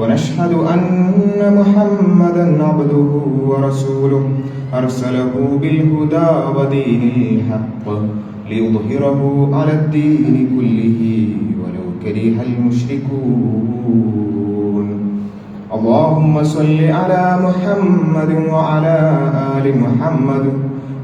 ونشهد أن محمدا عبده ورسوله. أرسله بالهدى ودين الحق ليظهره على الدين كله ولو كره المشركون. اللهم صل على محمد وعلى آل محمد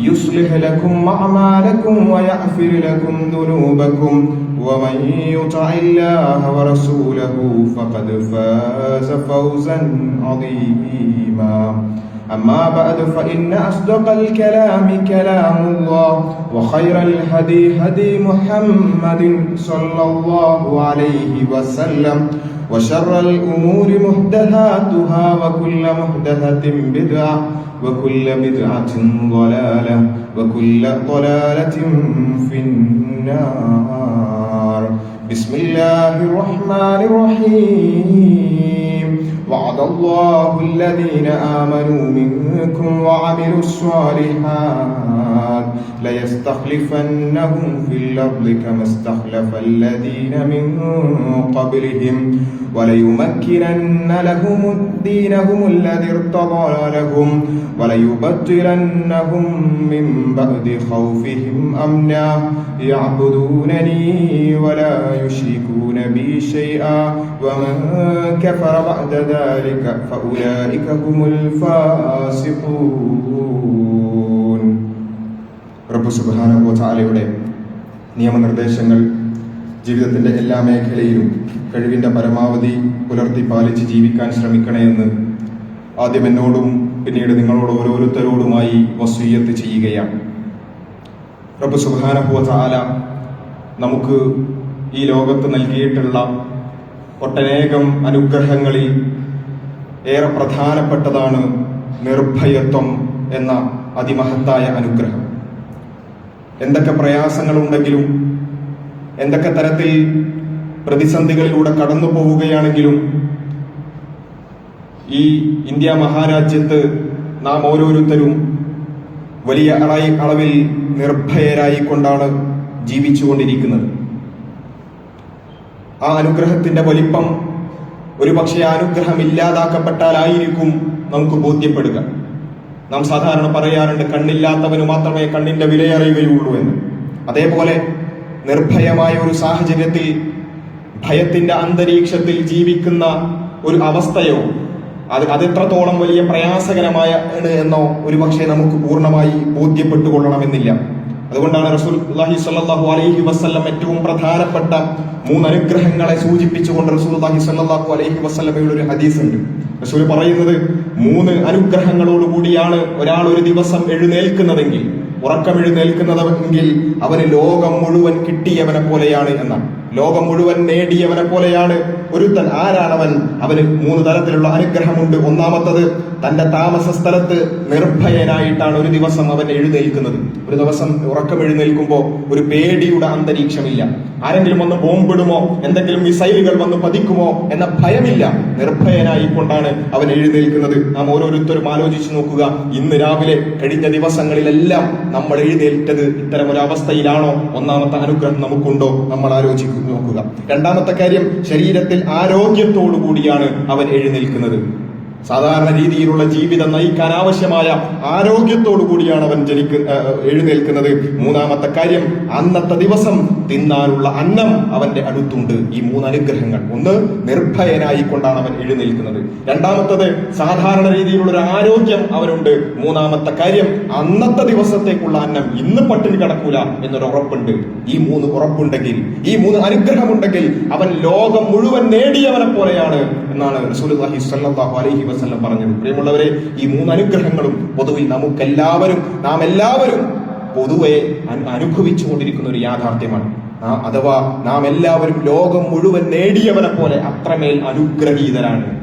يصلح لكم أعمالكم ويغفر لكم ذنوبكم. ومن يطع الله ورسوله فقد فاز فوزا عظيما. أما بعد فإن أصدق الكلام كلام الله وخير الهدي هدي محمد صلى الله عليه وسلم وشر الأمور محدثاتها وكل محدثة بدعة وكل بدعة ضلالة وكل ضلالة في النار. بسم الله الرحمن الرحيم. وعد الله الذين آمنوا منكم وعملوا الصالحات ليستخلفنهم في الأرض كما استخلف الذين من قبلهم وليمكنن لهم دينهم الذي ارتضى لهم وليبدلنهم من بعد خوفهم أمنا. يعبدونني ولا يشركون بي شيئا ومن كفر بعد ذلك فأولئك هم الفاسقون. റബ്ബു സുബാനഹു ചാലയുടെ നിയമനിർദ്ദേശങ്ങൾ ജീവിതത്തിന്റെ എല്ലാ മേഖലയിലും കഴിവിന്റെ പരമാവധി പുലർത്തി പാലിച്ച് ജീവിക്കാൻ ശ്രമിക്കണമെന്ന് ആദ്യം എന്നോടും പിന്നീട് നിങ്ങളോട് ഓരോരുത്തരോടുമായി വസൂയത്ത് ചെയ്യുകയാണ്. റബ്ബു സുബാനഹു ചാല നമുക്ക് ഈ ലോകത്ത് നൽകിയിട്ടുള്ള ഒട്ടനേകം അനുഗ്രഹങ്ങളിൽ ഏറെ പ്രധാനപ്പെട്ടതാണ് നിർഭയത്വം എന്ന അതിമഹത്തായ അനുഗ്രഹം. എന്തൊക്കെ പ്രയാസങ്ങളുണ്ടെങ്കിലും എന്തൊക്കെ തരത്തിൽ പ്രതിസന്ധികളിലൂടെ കടന്നു പോവുകയാണെങ്കിലും ഈ ഇന്ത്യ മഹാരാജ്യത്ത് നാം ഓരോരുത്തരും വലിയ അളായി അളവിൽ നിർഭയരായിക്കൊണ്ടാണ് ജീവിച്ചുകൊണ്ടിരിക്കുന്നത്. ആ അനുഗ്രഹത്തിന്റെ വലിപ്പം ഒരുപക്ഷെ അനുഗ്രഹം ഇല്ലാതാക്കപ്പെട്ടാലായിരിക്കും നമുക്ക് ബോധ്യപ്പെടുക. നാം സാധാരണ പറയാറുണ്ട് കണ്ണില്ലാത്തവന് മാത്രമേ കണ്ണിന്റെ വിലയറിയുകയുള്ളൂ എന്ന്. അതേപോലെ നിർഭയമായ ഒരു സാഹചര്യത്തിൽ ഭയത്തിന്റെ അന്തരീക്ഷത്തിൽ ജീവിക്കുന്ന ഒരു അവസ്ഥയോ അത് അതെത്രത്തോളം വലിയ പ്രയാസകരമായ എന്നോ ഒരു പക്ഷേ നമുക്ക് പൂർണമായി ബോധ്യപ്പെട്ടുകൊള്ളണമെന്നില്ല. അതുകൊണ്ടാണ് റസൂൽഹി സല്ലാഹു അലൈഹി വസ്ല്ലം ഏറ്റവും പ്രധാനപ്പെട്ട മൂന്ന് അനുഗ്രഹങ്ങളെ സൂചിപ്പിച്ചുകൊണ്ട് റസൂൽഹി സല്ലാഹു അലൈഹി വസ്ല്ലമയുടെ ഒരു ഹദീസ് ഉണ്ട് റസൂൽ പറയുന്നത് മൂന്ന് അനുഗ്രഹങ്ങളോടുകൂടിയാണ് ഒരാൾ ഒരു ദിവസം എഴുന്നേൽക്കുന്നതെങ്കിൽ ഉറക്കം എഴുന്നേൽക്കുന്നതെങ്കിൽ അവന് ലോകം മുഴുവൻ കിട്ടിയവനെ പോലെയാണ് എന്നാണ് ലോകം മുഴുവൻ നേടിയവനെ പോലെയാണ് ഒരുത്തൻ. ആരാണവൻ? അവന് മൂന്ന് തരത്തിലുള്ള അനുഗ്രഹമുണ്ട്. ഒന്നാമത്തത് തന്റെ താമസ സ്ഥലത്ത് നിർഭയനായിട്ടാണ് ഒരു ദിവസം അവൻ എഴുന്നേൽക്കുന്നത്. ഒരു ദിവസം ഉറക്കം എഴുന്നേൽക്കുമ്പോൾ ഒരു പേടിയുടെ അന്തരീക്ഷമില്ല. ആരെങ്കിലും വന്ന് ബോംബിടുമോ? എന്തെങ്കിലും മിസൈലുകൾ വന്ന് പതിക്കുമോ? എന്ന ഭയമില്ല. നിർഭയനായി കൊണ്ടാണ് അവൻ എഴുന്നേൽക്കുന്നത്. നാം ഓരോരുത്തരും ആലോചിച്ചു നോക്കുക. ഇന്ന് രാവിലെ കഴിഞ്ഞ ദിവസങ്ങളിലെല്ലാം നമ്മൾ എഴുന്നേൽറ്റത് ഇത്തരം ഒരു അവസ്ഥയിലാണോ ഒന്നാമത്തെ അനുഗ്രഹം നമുക്കുണ്ടോ? നമ്മൾ ആലോചിച്ചു നോക്കുക. രണ്ടാമത്തെ കാര്യം ശരീരത്തിൽ ആരോഗ്യത്തോടു കൂടിയാണ് അവൻ എഴുന്നേൽക്കുന്നത്. സാധാരണ രീതിയിലുള്ള ജീവിതം നയിക്കാൻ ആവശ്യമായ ആരോഗ്യത്തോടു കൂടിയാണ് അവൻ ജനിക്ക എഴുന്നേൽക്കുന്നത്. മൂന്നാമത്തെ കാര്യം അന്നത്തെ ദിവസം തിന്നാനുള്ള അന്നം അവന്റെ അടുത്തുണ്ട്. ഈ മൂന്ന് അനുഗ്രഹങ്ങൾ. ഒന്ന് നിർഭയനായിക്കൊണ്ടാണ് അവൻ എഴുന്നേൽക്കുന്നത്. രണ്ടാമത്തത് സാധാരണ രീതിയിലുള്ള ഒരു ആരോഗ്യം അവനുണ്ട്. മൂന്നാമത്തെ കാര്യം അന്നത്തെ ദിവസത്തേക്കുള്ള അന്നം ഇന്ന് പട്ടിണി കിടക്കൂല എന്നൊരു ഉറപ്പുണ്ട്. ഈ മൂന്ന് ഉറപ്പുണ്ടെങ്കിൽ ഈ മൂന്ന് അനുഗ്രഹമുണ്ടെങ്കിൽ അവൻ ലോകം മുഴുവൻ നേടിയവനെ പോലെയാണ് എന്നാണ് റസൂലുള്ളാഹി സ്വല്ലല്ലാഹു അലൈഹി വസല്ലം പറഞ്ഞത്. പ്രിയമുള്ളവരെ ഈ മൂന്ന് അനുഗ്രഹങ്ങളും പൊതുവിൽ നമുക്കെല്ലാവരും നാം എല്ലാവരും പൊതുവെ അനു- അനുഭവിച്ചുകൊണ്ടിരിക്കുന്ന ഒരു യാഥാർത്ഥ്യമാണ്. അഥവാ നാം എല്ലാവരും ലോകം മുഴുവൻ നേടിയവനെ പോലെ അത്രമേൽ അനുഗ്രഹീതരാണ്.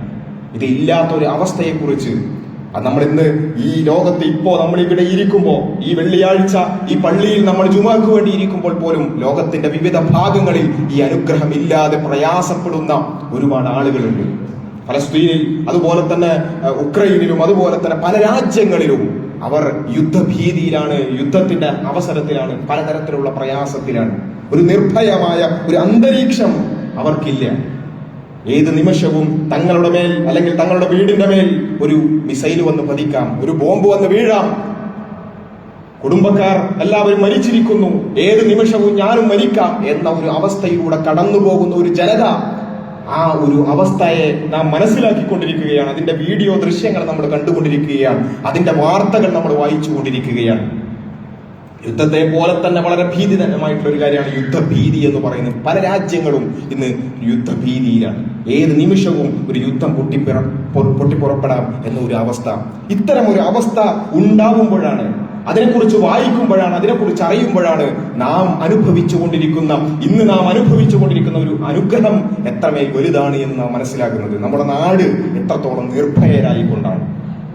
ഇത് ഇല്ലാത്ത ഒരു അവസ്ഥയെക്കുറിച്ച്. അത് നമ്മൾ ഇന്ന് ഈ ലോകത്ത് ഇപ്പോ നമ്മൾ ഇവിടെ ഇരിക്കുമ്പോൾ ഈ വെള്ളിയാഴ്ച ഈ പള്ളിയിൽ നമ്മൾ ജുമാക്ക് വേണ്ടി ഇരിക്കുമ്പോൾ പോലും ലോകത്തിന്റെ വിവിധ ഭാഗങ്ങളിൽ ഈ അനുഗ്രഹം ഇല്ലാതെ പ്രയാസപ്പെടുന്ന ഒരുപാട് ആളുകളുണ്ട്. ഫലസ്തീനിൽ അതുപോലെ തന്നെ ഉക്രൈനിലും അതുപോലെ തന്നെ പല രാജ്യങ്ങളിലും അവർ യുദ്ധഭീതിയിലാണ് യുദ്ധത്തിന്റെ അവസരത്തിലാണ് പലതരത്തിലുള്ള പ്രയാസത്തിലാണ്. ഒരു നിർഭയമായ ഒരു അന്തരീക്ഷം അവർക്കില്ല. ഏത് നിമിഷവും തങ്ങളുടെ മേൽ അല്ലെങ്കിൽ തങ്ങളുടെ വീടിന്റെ മേൽ ഒരു മിസൈൽ വന്ന് പതിക്കാം ഒരു ബോംബ് വന്ന് വീഴാം. കുടുംബക്കാർ എല്ലാവരും മരിച്ചിരിക്കുന്നു. ഏത് നിമിഷവും ഞാനും മരിക്കാം എന്ന ഒരു അവസ്ഥയിലൂടെ കടന്നു പോകുന്ന ഒരു ജനത ആ ഒരു അവസ്ഥയെ നാം മനസ്സിലാക്കിക്കൊണ്ടിരിക്കുകയാണ്. അതിന്റെ വീഡിയോ ദൃശ്യങ്ങൾ നമ്മൾ കണ്ടുകൊണ്ടിരിക്കുകയാണ്. അതിന്റെ വാർത്തകൾ നമ്മൾ വായിച്ചുകൊണ്ടിരിക്കുകയാണ്. യുദ്ധത്തെ പോലെ തന്നെ വളരെ ഭീതിതരമായിട്ടുള്ള ഒരു കാര്യമാണ് യുദ്ധഭീതി എന്ന് പറയുന്നത്. പല രാജ്യങ്ങളും ഇന്ന് യുദ്ധഭീതിയിലാണ്. ഏത് നിമിഷവും ഒരു യുദ്ധം പൊട്ടിപ്പിറ പൊട്ടിപ്പുറപ്പെടാം എന്ന ഒരു അവസ്ഥ. ഇത്തരം ഒരു അവസ്ഥ ഉണ്ടാവുമ്പോഴാണ് അതിനെക്കുറിച്ച് വായിക്കുമ്പോഴാണ് അതിനെക്കുറിച്ച് അറിയുമ്പോഴാണ് നാം അനുഭവിച്ചു കൊണ്ടിരിക്കുന്ന ഇന്ന് നാം അനുഭവിച്ചു കൊണ്ടിരിക്കുന്ന ഒരു അനുഗ്രഹം എത്രമേൽ വലുതാണ് എന്ന് നാം മനസ്സിലാക്കുന്നത്. നമ്മുടെ നാട് എത്രത്തോളം നിർഭയരായിക്കൊണ്ടാണ്.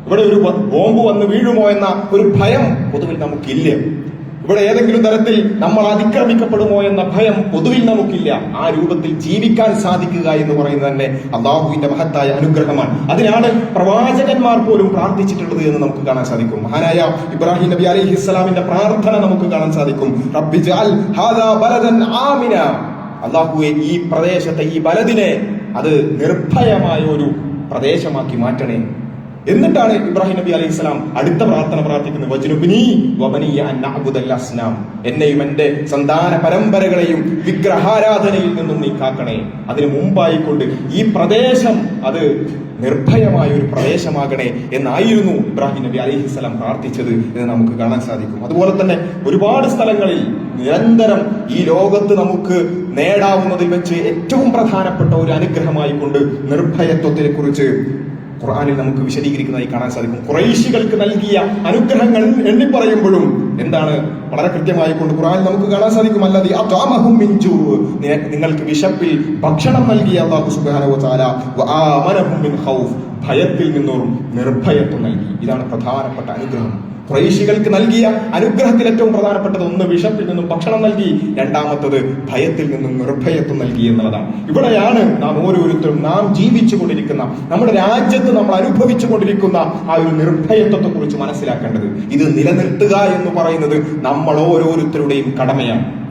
ഇവിടെ ഒരു ബോംബ് വന്ന് വീഴുമോ എന്ന ഒരു ഭയം പൊതുവിൽ നമുക്കില്ല. ഇവിടെ ഏതെങ്കിലും തരത്തിൽ നമ്മൾ അതിക്രമിക്കപ്പെടുമോ എന്ന ഭയം പൊതുവിൽ നമുക്കില്ല. ആ രൂപത്തിൽ ജീവിക്കാൻ സാധിക്കുക എന്ന് പറയുന്നത് തന്നെ അള്ളാഹുവിന്റെ മഹത്തായ അനുഗ്രഹമാണ്. അതിനാണ് പ്രവാചകന്മാർ പോലും പ്രാർത്ഥിച്ചിട്ടുള്ളത് എന്ന് നമുക്ക് കാണാൻ സാധിക്കും. മഹാനായ ഇബ്രാഹിം നബി അലൈഹി ഇസ്ലാമിന്റെ പ്രാർത്ഥന നമുക്ക് കാണാൻ സാധിക്കും. അള്ളാഹുവെ ഈ പ്രദേശത്തെ ഈ ബലദിനെ അത് നിർഭയമായ ഒരു പ്രദേശമാക്കി മാറ്റണേ. എന്നിട്ടാണ് ഇബ്രാഹിം നബി അലൈഹി സ്വലാം അടുത്ത പ്രാർത്ഥന പ്രാർത്ഥിക്കുന്നത് വജ്നുബിനി വബനിയ എന്നെയും എന്റെ സന്താന പരമ്പരകളെയും വിഗ്രഹാരാധനയിൽ നിന്നും നീ കാക്കണേ അതിനു മുമ്പായിക്കൊണ്ട് ഈ പ്രദേശം അത് നിർഭയമായ ഒരു പ്രദേശമാകണേ എന്നായിരുന്നു ഇബ്രാഹിം നബി അലൈഹി സ്വലാം പ്രാർത്ഥിച്ചത് എന്ന് നമുക്ക് കാണാൻ സാധിക്കും. അതുപോലെ തന്നെ ഒരുപാട് സ്ഥലങ്ങളിൽ നിരന്തരം ഈ ലോകത്ത് നമുക്ക് നേടാവുന്നതിൽ വെച്ച് ഏറ്റവും പ്രധാനപ്പെട്ട ഒരു അനുഗ്രഹമായി കൊണ്ട് നിർഭയത്വത്തിനെ കുറിച്ച് ഖുർആനിൽ നമുക്ക് വിശദീകരിക്കുന്നതായി കാണാൻ സാധിക്കും. കുറേശികൾക്ക് നൽകിയ അനുഗ്രഹങ്ങൾ എണ്ണി പറയുമ്പോഴും എന്താണ്? വളരെ കൃത്യമായി കൊണ്ട് ഖുർആൻ നമുക്ക് കാണാൻ സാധിക്കും. അല്ലാതെ. നിങ്ങൾക്ക് വിശപ്പിൽ ഭക്ഷണം നൽകിയ അള്ളാഹു സുബ്ഹാനഹു ഭയത്തിൽ നിന്നും നിർഭയത്വം നൽകി. ഇതാണ് പ്രധാനപ്പെട്ട അനുഗ്രഹം. പ്രൈശികൾക്ക് നൽകിയ അനുഗ്രഹത്തിൽ ഏറ്റവും പ്രധാനപ്പെട്ടത് ഒന്ന് വിഷത്തിൽ നിന്നും ഭക്ഷണം നൽകി രണ്ടാമത്തത് ഭയത്തിൽ നിന്നും നിർഭയത്വം നൽകി എന്നുള്ളതാണ്. ഇവിടെയാണ് നാം ഓരോരുത്തരും നാം ജീവിച്ചു കൊണ്ടിരിക്കുന്ന നമ്മുടെ രാജ്യത്ത് നമ്മൾ അനുഭവിച്ചു കൊണ്ടിരിക്കുന്ന ആ ഒരു നിർഭയത്വത്തെ കുറിച്ച് മനസ്സിലാക്കേണ്ടത്. ഇത് നിലനിർത്തുക എന്ന് പറയുന്നത് നമ്മൾ ഓരോരുത്തരുടെയും കടമയാണ്.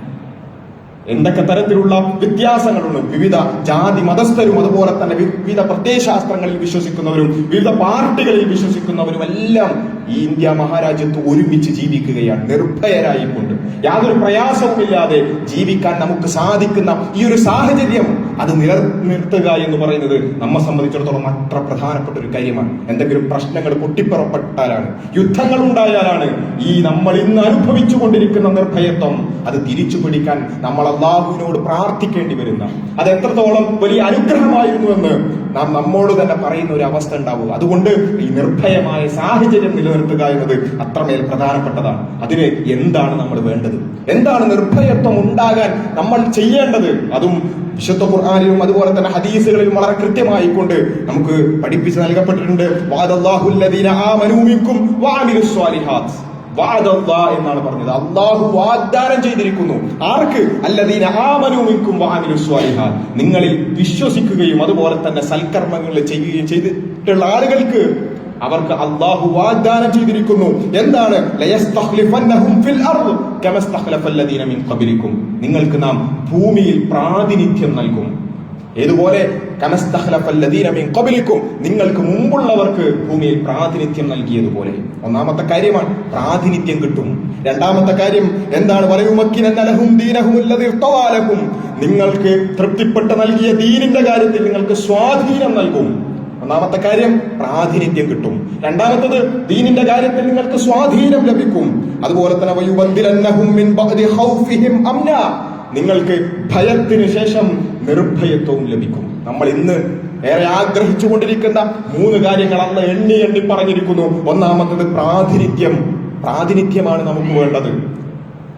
എന്തൊക്കെ തരത്തിലുള്ള വ്യത്യാസങ്ങളുണ്ട്? വിവിധ ജാതി മതസ്ഥരും അതുപോലെ തന്നെ വിവിധ പ്രത്യയശാസ്ത്രങ്ങളിൽ വിശ്വസിക്കുന്നവരും വിവിധ പാർട്ടികളിൽ വിശ്വസിക്കുന്നവരും എല്ലാം ഈ ഇന്ത്യ മഹാരാജ്യത്ത് ഒരുമിച്ച് ജീവിക്കുകയാണ്. നിർഭയരായിക്കൊണ്ട്. യാതൊരു പ്രയാസവുമില്ലാതെ ജീവിക്കാൻ നമുക്ക് സാധിക്കുന്ന ഈ ഒരു സാഹചര്യം അത് നിലനിർത്തുക എന്ന് പറയുന്നത് നമ്മെ സംബന്ധിച്ചിടത്തോളം അത്ര പ്രധാനപ്പെട്ട ഒരു കാര്യമാണ്. എന്തെങ്കിലും പ്രശ്നങ്ങൾ പൊട്ടിപ്പുറപ്പെട്ടാലാണ് യുദ്ധങ്ങൾ ഉണ്ടായാലാണ് ഈ നമ്മൾ ഇന്ന് അനുഭവിച്ചു കൊണ്ടിരിക്കുന്ന നിർഭയത്വം അത് തിരിച്ചു പിടിക്കാൻ നമ്മൾ അള്ളാഹുവിനോട് പ്രാർത്ഥിക്കേണ്ടി വരുന്ന. അത് എത്രത്തോളം വലിയ അനുഗ്രഹമായിരുന്നു എന്ന് നാം നമ്മോട് തന്നെ പറയുന്ന ഒരു അവസ്ഥ ഉണ്ടാവുക അതുകൊണ്ട് ഈ നിർഭയമായ സാഹചര്യം നിലനിർത്തുക എന്നത് അത്രമേൽ പ്രധാനപ്പെട്ടതാണ്. അതിന് എന്താണ് നമ്മൾ വേണ്ടത്? എന്താണ് നിർഭയത്വം ഉണ്ടാകാൻ നമ്മൾ ചെയ്യേണ്ടത്? അതും വിശുദ്ധ ഖുർആാനിലും അതുപോലെ തന്നെ ഹദീസുകളിലും വളരെ കൃത്യമായി കൊണ്ട് നമുക്ക് പഠിപ്പിച്ച് നൽകപ്പെട്ടിട്ടുണ്ട്. എന്നാണ് പറഞ്ഞത്. അള്ളാഹു വാഗ്ദാനം ചെയ്തിരിക്കുന്നു. ആർക്ക്? അല്ലദീന ആമനൂ മിൻകും വഅമിലുസ് നിങ്ങളിൽ വിശ്വസിക്കുകയും അതുപോലെ തന്നെ സൽക്കർമ്മങ്ങൾ ചെയ്യുകയും ചെയ്തിട്ടുള്ള ആളുകൾക്ക് അവർക്ക് അള്ളാഹു വാഗ്ദാനം ചെയ്തിരിക്കുന്നു. എന്താണ്? നിങ്ങൾക്ക് നാം ഭൂമിയിൽ പ്രാതിനിധ്യം നൽകും. ഏതുപോലെ? നിങ്ങൾക്ക് മുമ്പുള്ളവർക്ക് ഭൂമിയിൽ പ്രാതിനിധ്യം നൽകിയതുപോലെ. ഒന്നാമത്തെ കാര്യമാണ് പ്രാതിനിധ്യം കിട്ടും. രണ്ടാമത്തെ കാര്യം എന്താണ്? നിങ്ങൾക്ക് തൃപ്തിപ്പെട്ട് നൽകിയ ദീനിന്റെ കാര്യത്തിൽ നിങ്ങൾക്ക് സ്വാധീനം നൽകും. ഒന്നാമത്തെ കാര്യം പ്രാതിനിധ്യം കിട്ടും. രണ്ടാമത്തത് ദീനിന്റെ കാര്യത്തിൽ നിങ്ങൾക്ക് സ്വാധീനം ലഭിക്കും. അതുപോലെ തന്നെ നിങ്ങൾക്ക് ഭയത്തിന് ശേഷം നിർഭയത്വവും ലഭിക്കും. നമ്മൾ ഇന്ന് ഏറെ ആഗ്രഹിച്ചുകൊണ്ടിരിക്കുന്ന മൂന്ന് കാര്യങ്ങൾ അന്ന് എണ്ണി എണ്ണി പറഞ്ഞിരിക്കുന്നു. ഒന്നാമത്തത് പ്രാതിനിധ്യം. പ്രാതിനിധ്യമാണ് നമുക്ക് വേണ്ടത്.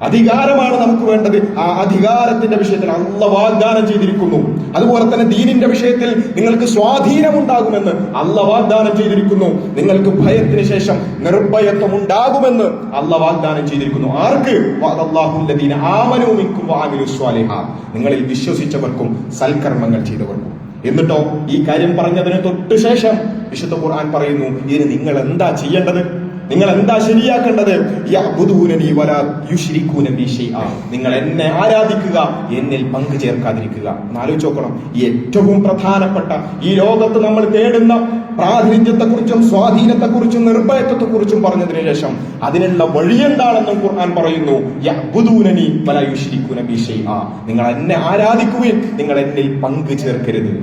അധികാരമാണ് നമുക്ക് വേണ്ടത്. ആ അധികാരത്തിന്റെ വിഷയത്തിൽ അള്ള വാഗ്ദാനം ചെയ്തിരിക്കുന്നു. അതുപോലെ തന്നെ ദീനിന്റെ വിഷയത്തിൽ നിങ്ങൾക്ക് സ്വാധീനം ഉണ്ടാകുമെന്ന് അള്ള വാഗ്ദാനം ചെയ്തിരിക്കുന്നു. നിങ്ങൾക്ക് ഭയത്തിന് ശേഷം നിർഭയത്വം ഉണ്ടാകുമെന്ന് അള്ള വാഗ്ദാനം ചെയ്തിരിക്കുന്നു. ആർക്ക്? നിങ്ങളിൽ വിശ്വസിച്ചവർക്കും സൽക്കർമ്മങ്ങൾ ചെയ്തവർക്കും. എന്നിട്ടോ ഈ കാര്യം പറഞ്ഞതിന് തൊട്ട് ശേഷം വിശുദ്ധ ഖുർആൻ പറയുന്നു ഇതിന് നിങ്ങൾ എന്താ ചെയ്യേണ്ടത്? നിങ്ങൾ എന്താ ശരിയാക്കേണ്ടത് നിങ്ങൾ എന്നെ ആരാധിക്കുക എന്നിൽ പങ്കു ചേർക്കാതിരിക്കുക. ഒന്ന് ആലോചിച്ച് ഈ ഏറ്റവും പ്രധാനപ്പെട്ട ഈ ലോകത്ത് നമ്മൾ തേടുന്ന പ്രാതിനിധ്യത്തെക്കുറിച്ചും സ്വാധീനത്തെക്കുറിച്ചും നിർഭയത്വത്തെക്കുറിച്ചും പറഞ്ഞതിന് ശേഷം അതിനുള്ള വഴി എന്താണെന്നും ഖുർആൻ പറയുന്നു നിങ്ങൾ എന്നെ ആരാധിക്കുകയും നിങ്ങൾ എന്നിൽ പങ്കു ചേർക്കരുത്.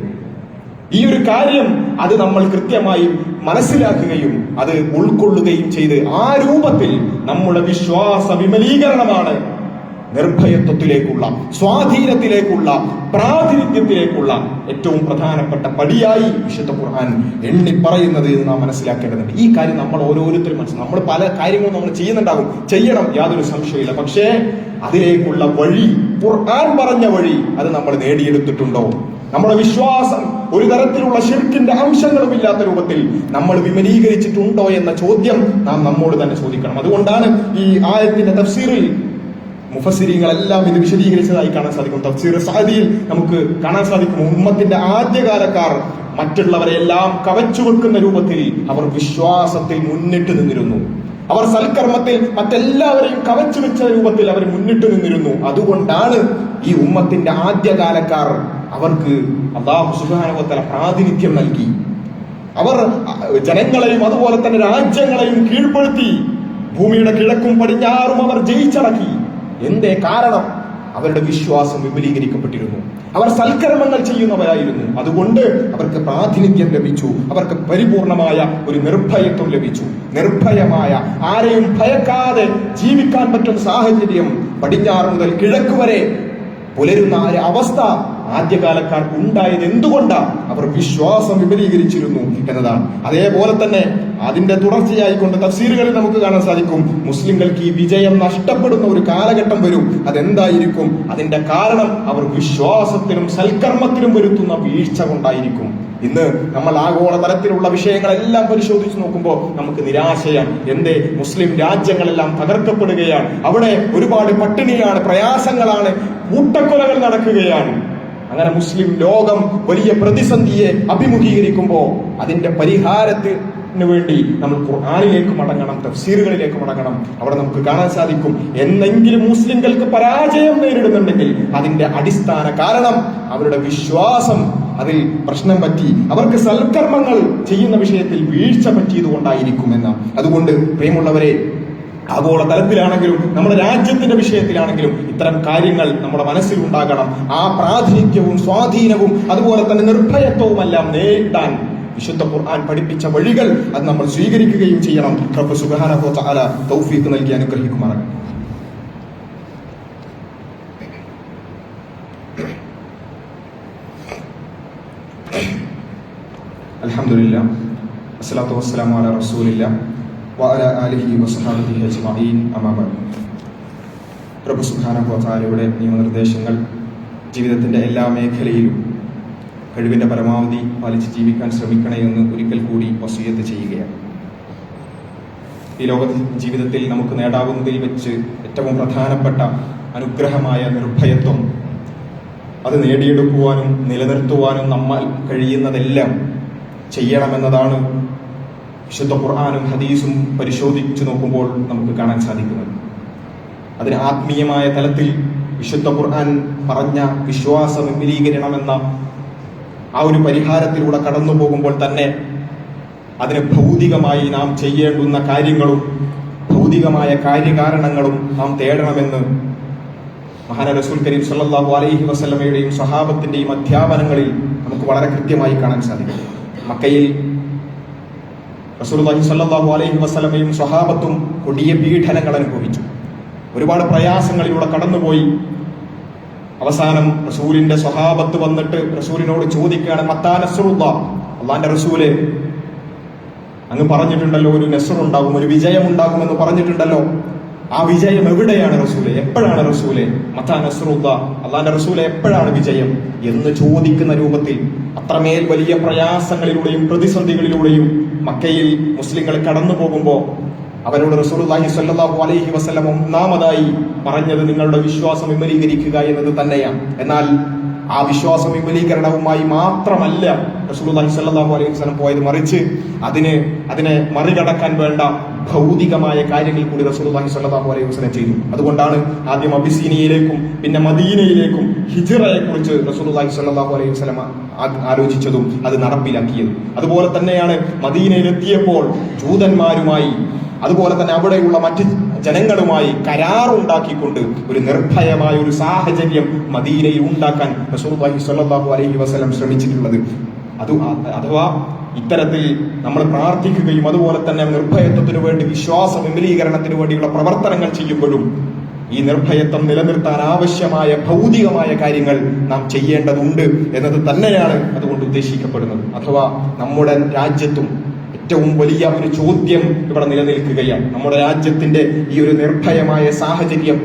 ഈ ഒരു കാര്യം അത് നമ്മൾ കൃത്യമായി മനസ്സിലാക്കുകയും അത് ഉൾക്കൊള്ളുകയും ചെയ്ത് ആ രൂപത്തിൽ നമ്മുടെ വിശ്വാസ വിമലീകരണമാണ് നിർഭയത്വത്തിലേക്കുള്ള സ്വാധീനത്തിലേക്കുള്ള പ്രാതിനിധ്യത്തിലേക്കുള്ള ഏറ്റവും പ്രധാനപ്പെട്ട പടിയായി വിശുദ്ധ ഖുർആൻ എണ്ണി പറയുന്നത് എന്ന് നാം മനസ്സിലാക്കേണ്ടതുണ്ട്. ഈ കാര്യം നമ്മൾ ഓരോരുത്തരും മനസ്സിലാക്കും നമ്മൾ പല കാര്യങ്ങളും നമ്മൾ ചെയ്യുന്നുണ്ടാകും ചെയ്യണം യാതൊരു സംശയമില്ല പക്ഷേ അതിലേക്കുള്ള വഴി ഖുർആൻ പറഞ്ഞ വഴി അത് നമ്മൾ നേടിയെടുത്തിട്ടുണ്ടോ? നമ്മുടെ വിശ്വാസം ഒരു തരത്തിലുള്ള ശിർക്കിന്റെ അംശങ്ങളും ഇല്ലാത്ത രൂപത്തിൽ നമ്മൾ വിമലീകരിച്ചിട്ടുണ്ടോ എന്ന ചോദ്യം നാം നമ്മോട് തന്നെ ചോദിക്കണം. അതുകൊണ്ടാണ് ഈ ആയത്തിന്റെ തഫ്സീറിൽ മുഫസിരിങ്ങളെല്ലാം ഇത് വിശദീകരിച്ചതായി കാണാൻ സാധിക്കും. തഫ്സീർ സാദിയിൽ നമുക്ക് കാണാൻ സാധിക്കും. ഉമ്മത്തിന്റെ ആദ്യകാലക്കാർ മറ്റുള്ളവരെ എല്ലാം കവച്ചു വെക്കുന്ന രൂപത്തിൽ അവർ വിശ്വാസത്തിൽ മുന്നിട്ട് നിന്നിരുന്നു. അവർ സൽക്കർമ്മത്തിൽ മറ്റെല്ലാവരെയും കവച്ചു വെച്ച രൂപത്തിൽ അവർ മുന്നിട്ട് നിന്നിരുന്നു. അതുകൊണ്ടാണ് ഈ ഉമ്മത്തിന്റെ ആദ്യകാലക്കാർ അവർക്ക് അള്ളാഹു സുബാനുവത്തല പ്രാതിനിധ്യം നൽകി. അവർ ജനങ്ങളെയും അതുപോലെ തന്നെ രാജ്യങ്ങളെയും കീഴ്പ്പെടുത്തി. ഭൂമിയുടെ കിഴക്കും പടിഞ്ഞാറും അവർ ജയിച്ചടക്കി. എന്തേ കാരണം? അവരുടെ വിശ്വാസം വിപുലീകരിക്കപ്പെട്ടിരുന്നു. അവർ സൽക്കർമ്മങ്ങൾ ചെയ്യുന്നവരായിരുന്നു. അതുകൊണ്ട് അവർക്ക് പ്രാതിനിധ്യം ലഭിച്ചു. അവർക്ക് പരിപൂർണമായ ഒരു നിർഭയത്വം ലഭിച്ചു. നിർഭയമായ ആരെയും ഭയക്കാതെ ജീവിക്കാൻ പറ്റുന്ന സാഹചര്യം പടിഞ്ഞാറ് മുതൽ കിഴക്ക് വരെ പുലരുന്ന അവസ്ഥ ആദ്യകാലക്കാർക്ക് ഉണ്ടായത് എന്തുകൊണ്ടാണ്? അവർ വിശ്വാസം വിപുലീകരിച്ചിരുന്നു എന്നതാണ്. അതേപോലെ തന്നെ അതിന്റെ തുടർച്ചയായിക്കൊണ്ട് തഫ്സീലുകളിൽ നമുക്ക് കാണാൻ സാധിക്കും. മുസ്ലിങ്ങൾക്ക് ഈ വിജയം നഷ്ടപ്പെടുന്ന ഒരു കാലഘട്ടം വരും. അതെന്തായിരിക്കും? അതിന്റെ കാരണം അവർ വിശ്വാസത്തിനും സൽക്കർമ്മത്തിനും വരുത്തുന്ന വീഴ്ച കൊണ്ടായിരിക്കും. ഇന്ന് നമ്മൾ ആഗോള തലത്തിലുള്ള വിഷയങ്ങളെല്ലാം പരിശോധിച്ച് നോക്കുമ്പോൾ നമുക്ക് നിരാശയാണ്. എന്തേ? മുസ്ലിം രാജ്യങ്ങളെല്ലാം തകർക്കപ്പെടുകയാണ്. അവിടെ ഒരുപാട് പട്ടിണിയാണ് പ്രയാസങ്ങളാണ് കൂട്ടക്കൊലകൾ നടക്കുകയാണ്. അങ്ങനെ മുസ്ലിം ലോകം വലിയ പ്രതിസന്ധിയെ അഭിമുഖീകരിക്കുമ്പോൾ അതിന്റെ പരിഹാരത്തിന് വേണ്ടി നമ്മൾ ഖുർആാനിലേക്ക് മടങ്ങണം തഫ്സീറുകളിലേക്ക് മടങ്ങണം. അവിടെ നമുക്ക് കാണാൻ സാധിക്കും എന്നെങ്കിലും മുസ്ലിംകൾക്ക് പരാജയം നേരിടുന്നുണ്ടെങ്കിൽ അതിന്റെ അടിസ്ഥാന കാരണം അവരുടെ വിശ്വാസം അതിൽ പ്രശ്നം പറ്റി അവർക്ക് സൽക്കർമ്മങ്ങൾ ചെയ്യുന്ന വിഷയത്തിൽ വീഴ്ച പറ്റിയത് കൊണ്ടായിരിക്കുമെന്ന് അതുകൊണ്ട് പ്രിയമുള്ളവരെ ആഗോള തലത്തിലാണെങ്കിലും നമ്മുടെ രാജ്യത്തിന്റെ വിഷയത്തിലാണെങ്കിലും ഇത്തരം കാര്യങ്ങൾ നമ്മുടെ മനസ്സിൽ ഉണ്ടാകണം ആ പ്രാതിനിധ്യവും സ്വാധീനവും അതുപോലെ തന്നെ നിർഭയത്വവും എല്ലാം നേരിടാൻ വിശുദ്ധ ഖുർആൻ പഠിപ്പിച്ച വഴികൾ അത് നമ്മൾ സ്വീകരിക്കുകയും ചെയ്യണം. റബ്ബ് വ തആല തൗഫീഖ് നൽകി അനുഗ്രഹിക്കുമാറാണ് അലഹമില്ല അസ്സലാത്തു വസ്സലാമു റസൂലില്ലാ വഅല ആലിഹി അജ്മഈൻ അമ്മാ പ്രഭു തആലയുടെ നിയമനിർദ്ദേശങ്ങൾ ജീവിതത്തിന്റെ എല്ലാ മേഖലയിലും കഴിവിന്റെ പരമാവധി പാലിച്ച് ജീവിക്കാൻ ശ്രമിക്കണേ എന്ന് ഒരിക്കൽ കൂടി വസൂയത്ത് ചെയ്യുകയാണ്. ഈ ലോക ജീവിതത്തിൽ നമുക്ക് നേടാവുന്നതിൽ വെച്ച് ഏറ്റവും പ്രധാനപ്പെട്ട അനുഗ്രഹമായ നിർഭയത്വം അത് നേടിയെടുക്കുവാനും നിലനിർത്തുവാനും നമ്മൾ കഴിയുന്നതെല്ലാം ചെയ്യണമെന്നതാണ് വിശുദ്ധ ഖുർആാനും ഹദീസും പരിശോധിച്ചു നോക്കുമ്പോൾ നമുക്ക് കാണാൻ സാധിക്കുന്നത്. അതിന് ആത്മീയമായ തലത്തിൽ വിശുദ്ധ ഖുർആൻ പറഞ്ഞ വിശ്വാസ വിപുലീകരണമെന്ന ആ ഒരു പരിഹാരത്തിലൂടെ കടന്നു പോകുമ്പോൾ തന്നെ അതിന് ഭൗതികമായി നാം ചെയ്യേണ്ടുന്ന കാര്യങ്ങളും ഭൗതികമായ കാര്യകാരണങ്ങളും നാം തേടണമെന്ന് മഹാന റസൂൽ കരീം സല്ലാഹു അലൈഹി വസ്ലമയുടെയും സ്വഹാബത്തിന്റെയും അധ്യാപനങ്ങളിൽ നമുക്ക് വളരെ കൃത്യമായി കാണാൻ സാധിക്കും. മക്കയിൽ റസൂലുള്ളാഹി സല്ലല്ലാഹു അലൈഹി വസല്ലമയും സ്വഹാബത്തും കൊടിയ പീഡനങ്ങൾ അനുഭവിച്ചു. ഒരുപാട് പ്രയാസങ്ങളിലൂടെ കടന്നുപോയി. അവസാനം റസൂലിന്റെ സ്വഹാബത്ത് വന്നിട്ട് റസൂലിനോട് ചോദിക്കുകയാണ് മത്താ നസറുള്ള അള്ളാന്റെ റസൂൽ അങ്ങ് പറഞ്ഞിട്ടുണ്ടല്ലോ ഒരു നെസർ ഉണ്ടാകും ഒരു വിജയം ഉണ്ടാകുമെന്ന് പറഞ്ഞിട്ടുണ്ടല്ലോ. ആ വിജയം എവിടെയാണ് റസൂലെ? എപ്പോഴാണ് റസൂലെ? മത്താ നസറുള്ള അള്ളാന്റെ റസൂലെ എപ്പോഴാണ് വിജയം? എന്ന് ചോദിക്കുന്ന രൂപത്തിൽ അത്രമേൽ വലിയ പ്രയാസങ്ങളിലൂടെയും പ്രതിസന്ധികളിലൂടെയും മക്കയിൽ മുസ്ലിങ്ങൾ കടന്നു പോകുമ്പോൾ അവരോട് റസൂലുള്ളാഹി സ്വല്ലല്ലാഹു അലൈഹി വസല്ലം ഒന്നാമതായി പറഞ്ഞത് നിങ്ങളുടെ വിശ്വാസം വിമലീകരിക്കുക എന്നത് തന്നെയാണ്. എന്നാൽ ആ വിശ്വാസ വിപുലീകരണവുമായി മാത്രമല്ല റസൂലുള്ളാഹി സ്വല്ലല്ലാഹു അലൈഹി വസല്ലം പോയത് മറിച്ച് അതിന് അതിനെ മറികടക്കാൻ വേണ്ട ഭൗതികമായ കാര്യങ്ങൾ കൂടി റസൂലുള്ളാഹി സ്വല്ലല്ലാഹു അലൈഹി വസല്ലം ചെയ്തു. അതുകൊണ്ടാണ് ആദ്യം അബിസീനിയയിലേക്കും പിന്നെ മദീനയിലേക്കും ഹിജ്റയെ കുറിച്ച് റസൂലുള്ളാഹി സ്വല്ലല്ലാഹു അലൈഹി വസല്ലം ആലോചിച്ചതും അത് നടപ്പിലാക്കിയതും. അതുപോലെ തന്നെയാണ് മദീനയിലെത്തിയപ്പോൾ ജൂതന്മാരുമായി അതുപോലെ തന്നെ അവിടെയുള്ള മറ്റ് ജനങ്ങളുമായി കരാറുണ്ടാക്കിക്കൊണ്ട് ഒരു നിർഭയമായ ഒരു സാഹചര്യം മദീനയിൽ ഉണ്ടാക്കാൻ റസൂലുള്ളാഹി സ്വല്ലല്ലാഹു അലൈഹി വസല്ലം ശ്രമിച്ചിട്ടുള്ളത്. അത് അഥവാ ഇത്തരത്തിൽ നമ്മൾ പ്രാർത്ഥിക്കുകയും അതുപോലെ തന്നെ നിർഭയത്വത്തിനു വേണ്ടി വിശ്വാസ വിപുലീകരണത്തിന് വേണ്ടിയുള്ള പ്രവർത്തനങ്ങൾ ചെയ്യുമ്പോഴും ഈ നിർഭയത്വം നിലനിർത്താൻ ആവശ്യമായ ഭൗതികമായ കാര്യങ്ങൾ നാം ചെയ്യേണ്ടതുണ്ട് എന്നത് തന്നെയാണ് അതുകൊണ്ട് ഉദ്ദേശിക്കപ്പെടുന്നത്. അഥവാ നമ്മുടെ രാജ്യത്തും ഏറ്റവും വലിയ ഒരു ചോദ്യം ഇവിടെ നിലനിൽക്കുകയാണ്. നമ്മുടെ രാജ്യത്തിന്റെ ഈ ഒരു നിർഭയമായ സാഹചര്യം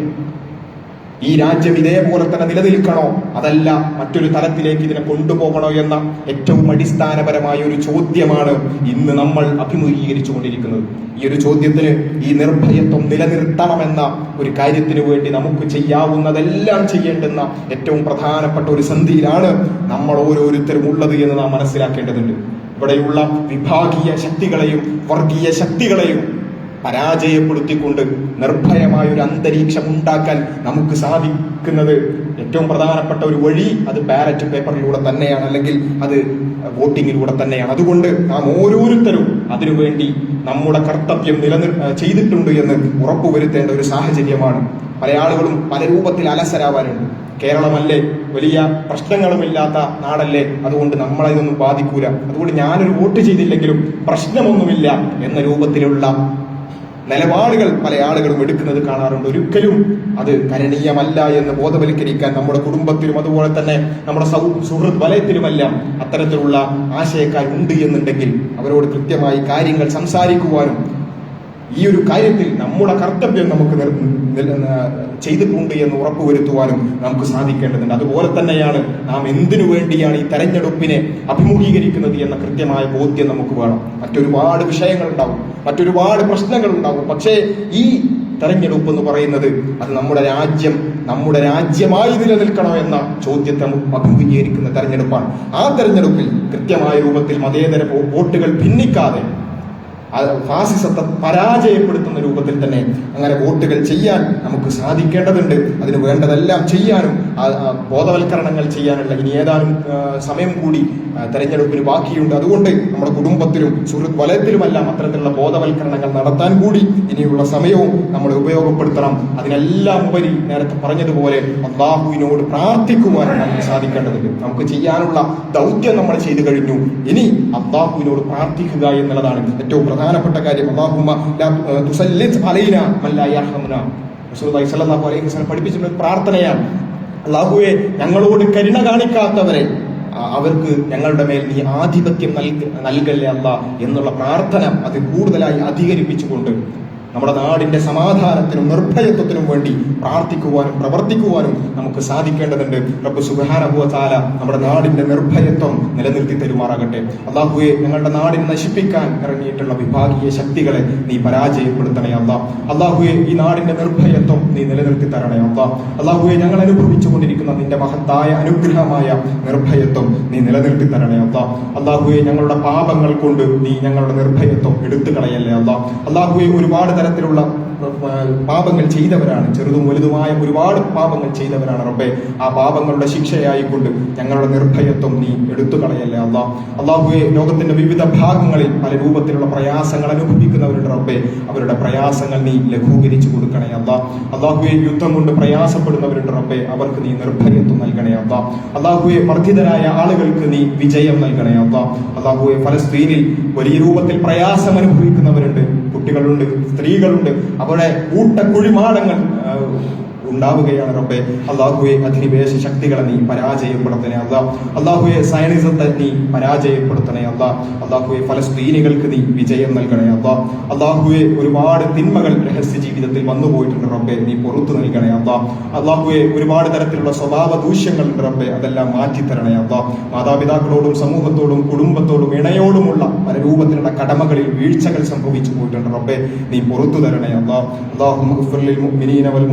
ഈ രാജ്യം ഇതേപോലെ തന്നെ നിലനിൽക്കണോ? അതല്ല മറ്റൊരു തലത്തിലേക്ക് ഇതിനെ കൊണ്ടുപോകണോ എന്ന ഏറ്റവും അടിസ്ഥാനപരമായ ഒരു ചോദ്യമാണ് ഇന്ന് നമ്മൾ അഭിമുഖീകരിച്ചു കൊണ്ടിരിക്കുന്നത് ഈ ഒരു ചോദ്യത്തിന് ഈ നിർഭയത്വം നിലനിർത്തണമെന്ന ഒരു കാര്യത്തിന് വേണ്ടി നമുക്ക് ചെയ്യാവുന്നതെല്ലാം ചെയ്യേണ്ടുന്ന ഏറ്റവും പ്രധാനപ്പെട്ട ഒരു സന്ധിയിലാണ് നമ്മൾ ഓരോരുത്തരും ഉള്ളത് എന്ന് നാം മനസ്സിലാക്കേണ്ടതുണ്ട്. ഇവിടെയുള്ള വിഭാഗീയ ശക്തികളെയും വർഗീയ ശക്തികളെയും പരാജയപ്പെടുത്തിക്കൊണ്ട് നിർഭയമായ ഒരു അന്തരീക്ഷം ഉണ്ടാക്കാൻ നമുക്ക് സാധിക്കുന്നത് ഏറ്റവും പ്രധാനപ്പെട്ട ഒരു വഴി അത് ബാലറ്റ് പേപ്പറിലൂടെ തന്നെയാണ് അല്ലെങ്കിൽ അത് വോട്ടിങ്ങിലൂടെ തന്നെയാണ്. അതുകൊണ്ട് നാം ഓരോരുത്തരും അതിനുവേണ്ടി നമ്മുടെ കർത്തവ്യം നിലനിർ ചെയ്തിട്ടുണ്ട് എന്ന് ഉറപ്പുവരുത്തേണ്ട ഒരു സാഹചര്യമാണ്. പല ആളുകളും പല രൂപത്തിൽ അലസരാവാനുണ്ട്. കേരളമല്ലേ? വലിയ പ്രശ്നങ്ങളുമില്ലാത്ത നാടല്ലേ? അതുകൊണ്ട് നമ്മളെ ഇതൊന്നും ബാധിക്കൂല. അതുകൊണ്ട് ഞാനൊരു വോട്ട് ചെയ്തില്ലെങ്കിലും പ്രശ്നമൊന്നുമില്ല എന്ന രൂപത്തിലുള്ള നിലപാടുകൾ പല ആളുകളും എടുക്കുന്നത് കാണാറുണ്ട്. ഒരിക്കലും അത് കരണീയമല്ല എന്ന് ബോധവൽക്കരിക്കാൻ നമ്മുടെ കുടുംബത്തിലും അതുപോലെ തന്നെ നമ്മുടെ സൗ വലയത്തിലുമെല്ലാം അത്തരത്തിലുള്ള ആശയക്കാരുണ്ട് എന്നുണ്ടെങ്കിൽ അവരോട് കൃത്യമായി കാര്യങ്ങൾ സംസാരിക്കുവാനും ഈ ഒരു കാര്യത്തിൽ നമ്മുടെ കർത്തവ്യം നമുക്ക് ചെയ്തിട്ടുണ്ട് എന്ന് ഉറപ്പുവരുത്തുവാനും നമുക്ക് സാധിക്കേണ്ടതുണ്ട്. അതുപോലെ തന്നെയാണ് നാം എന്തിനു വേണ്ടിയാണ് ഈ തെരഞ്ഞെടുപ്പിനെ അഭിമുഖീകരിക്കുന്നത് എന്ന കൃത്യമായ ബോധ്യം നമുക്ക് വേണം. മറ്റൊരുപാട് വിഷയങ്ങൾ ഉണ്ടാവും മറ്റൊരുപാട് പ്രശ്നങ്ങൾ ഉണ്ടാവും പക്ഷേ ഈ തെരഞ്ഞെടുപ്പ് എന്ന് പറയുന്നത് അത് നമ്മുടെ രാജ്യം നമ്മുടെ രാജ്യമായി നിലനിൽക്കണോ എന്ന ചോദ്യത്തെ അഭിമുഖീകരിക്കുന്ന തെരഞ്ഞെടുപ്പാണ്. ആ തെരഞ്ഞെടുപ്പിൽ കൃത്യമായ രൂപത്തിൽ മതേതര വോട്ടുകൾ ഭിന്നിക്കാതെ ഫാസിസത്തെ പരാജയപ്പെടുത്തുന്ന രൂപത്തിൽ തന്നെ അങ്ങനെ വോട്ടുകൾ ചെയ്യാൻ നമുക്ക് സാധിക്കേണ്ടതുണ്ട്. അതിന് വേണ്ടതെല്ലാം ചെയ്യാനും ബോധവൽക്കരണങ്ങൾ ചെയ്യാനുള്ള ഇനി ഏതാനും സമയം കൂടി തെരഞ്ഞെടുപ്പിന് ബാക്കിയുണ്ട്. അതുകൊണ്ട് നമ്മുടെ കുടുംബത്തിലും സുഹൃത്ത് വലയത്തിലുമെല്ലാം അത്തരത്തിലുള്ള ബോധവൽക്കരണങ്ങൾ നടത്താൻ കൂടി ഇനിയുള്ള സമയവും നമ്മൾ ഉപയോഗപ്പെടുത്തണം. അതിനെല്ലാം ഉപരി നേരത്തെ പറഞ്ഞതുപോലെ അള്ളാഹുവിനോട് പ്രാർത്ഥിക്കുവാനാണ് നമുക്ക് സാധിക്കേണ്ടതുണ്ട്. നമുക്ക് ചെയ്യാനുള്ള ദൗത്യം നമ്മൾ ചെയ്തു കഴിഞ്ഞു. ഇനി അള്ളാഹുവിനോട് പ്രാർത്ഥിക്കുക എന്നുള്ളതാണ് ഏറ്റവും പ്രധാനപ്പെട്ട കാര്യം. അള്ളാഹുമ്മ ലാ തുസല്ലിത് അലൈന സ്വല്ലല്ലാഹു അലൈഹി പഠിപ്പിച്ചിട്ടുള്ള പ്രാർത്ഥനയാണ്. അള്ളാഹുവെ ഞങ്ങളോട് കരുണ കാണിക്കാത്തവരെ അവർക്ക് ഞങ്ങളുടെ മേൽ നീ ആധിപത്യം നൽക നൽകല്ലേ അല്ല എന്നുള്ള പ്രാർത്ഥന അത് കൂടുതലായി അധികരിപ്പിച്ചുകൊണ്ട് നമ്മുടെ നാടിന്റെ സമാധാനത്തിനും നിർഭയത്വത്തിനും വേണ്ടി പ്രാർത്ഥിക്കുവാനും പ്രവർത്തിക്കുവാനും നമുക്ക് സാധിക്കേണ്ടതുണ്ട്. റബ്ബ് സുഖാനുഭവത്താല താല നമ്മുടെ നാടിന്റെ നിർഭയത്വം നിലനിർത്തി തരുമാറാകട്ടെ. അള്ളാഹുവെ ഞങ്ങളുടെ നാടിനെ നശിപ്പിക്കാൻ ഇറങ്ങിയിട്ടുള്ള വിഭാഗീയ ശക്തികളെ നീ പരാജയപ്പെടുത്തണേ അല്ല. അള്ളാഹുവെ ഈ നാടിന്റെ നിർഭയത്വം നീ നിലനിർത്തി തരണേ അല്ല. അള്ളാഹുവെ ഞങ്ങൾ അനുഭവിച്ചു കൊണ്ടിരിക്കുന്ന നിന്റെ മഹത്തായ അനുഗ്രഹമായ നിർഭയത്വം നീ നിലനിർത്തി തരണേ അല്ല. അള്ളാഹുവെ ഞങ്ങളുടെ പാപങ്ങൾ കൊണ്ട് നീ ഞങ്ങളുടെ നിർഭയത്വം എടുത്തു കളയല്ലേ അല്ല. അള്ളാഹുവെ ഒരുപാട് തരത്തിലുള്ള പാപങ്ങൾ ചെയ്തവരാണ്. ചെറുതും വലുതുമായ ഒരുപാട് പാപങ്ങൾ ചെയ്തവരാണ് റബ്ബെ. ആ പാപങ്ങളുടെ ശിക്ഷയായിക്കൊണ്ട് ഞങ്ങളുടെ നിർഭയത്വം നീ എടുത്തു കളയല്ലേ അള്ളാഹ് അള്ളാഹുവെ ലോകത്തിന്റെ വിവിധ ഭാഗങ്ങളിൽ പല രൂപത്തിലുള്ള പ്രയാസങ്ങൾ അനുഭവിക്കുന്നവരുടെ റബ്ബെ. അവരുടെ പ്രയാസങ്ങൾ നീ ലഘൂകരിച്ചു കൊടുക്കണേ അല്ലാ അള്ളാഹുവെ യുദ്ധം കൊണ്ട് പ്രയാസപ്പെടുന്നവരുടെ റബ്ബെ. അവർക്ക് നീ നിർഭയത്വം നൽകണേ അല്ലാ അള്ളാഹുവെ മർദ്ദിതരായ ആളുകൾക്ക് നീ വിജയം നൽകണേ അല്ലാ അള്ളാഹുവെ ഫലസ്തീനിൽ വലിയ രൂപത്തിൽ പ്രയാസം അനുഭവിക്കുന്നവരുണ്ട് കുട്ടികളുണ്ട് സ്ത്രീകളുണ്ട്. അവരുടെ കൂട്ടക്കുഴിമാടങ്ങൾ ഉണ്ടാവുകയാണ് റബ്ബെ. അള്ളാഹുയെ അധിനിവേശ ശക്തികളെ നീ പരാജയപ്പെടുത്തണേ അല്ല. അള്ളാഹുയെ സയനിസത്തെ നീ പരാജയപ്പെടുത്തണേ അല്ല. അള്ളാഹുയെ ഫലസ്തീനികൾക്ക് നീ വിജയം നൽകണേ അല്ല. അള്ളാഹുയെ ഒരുപാട് തിന്മകൾ രഹസ്യ ജീവിതത്തിൽ വന്നുപോയിട്ടുണ്ട് റബ്ബെ. നീ പുറത്തു നൽകണേ അല്ല. അള്ളാഹുയെ ഒരുപാട് തരത്തിലുള്ള സ്വഭാവ ദൂഷ്യങ്ങൾ റബ്ബെ. അതെല്ലാം മാറ്റി തരണേ അല്ല. മാതാപിതാക്കളോടും സമൂഹത്തോടും കുടുംബത്തോടും ഇണയോടുമുള്ള പല രൂപത്തിലുള്ള കടമകളിൽ വീഴ്ചകൾ സംഭവിച്ചു പോയിട്ടുണ്ട് റബ്ബെ. നീ പുറത്തു തരണേ അല്ല. അള്ളാഹു മുഅ്മിനീന വൽ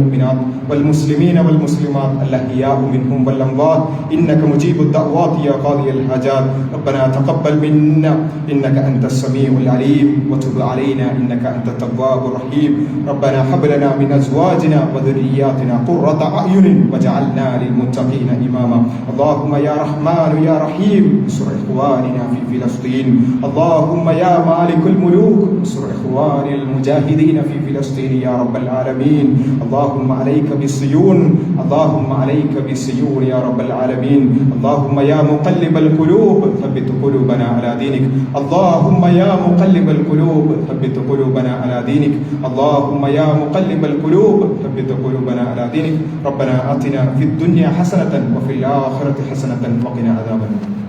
والمسلمين والمسلمات الأحياء منهم والأموات. إنك مجيب الدعوات يا قاضي الحاجات. ربنا تقبل منا. إنك أنت السميع العليم. وتب علينا. إنك أنت التواب الرحيم. ربنا هب لنا من أزواجنا وذرياتنا قرة أعين. وجعلنا للمتقين إماما. اللهم يا رحمن يا رحيم. انصر إخواننا في فلسطين. اللهم يا مالك الملوك. انصر إخواني المجاهدين في فلسطين يا رب العالمين. اللهم عليك بالصيون اللهم عليك بالصيون يا رب العالمين. اللهم يا مقلب القلوب ثبت قلوبنا على دينك. اللهم يا مقلب القلوب ثبت قلوبنا على دينك. اللهم يا مقلب القلوب ثبت قلوبنا على دينك. ربنا آتنا في الدنيا حسنة وفي الآخرة حسنة وقنا عذاب النار.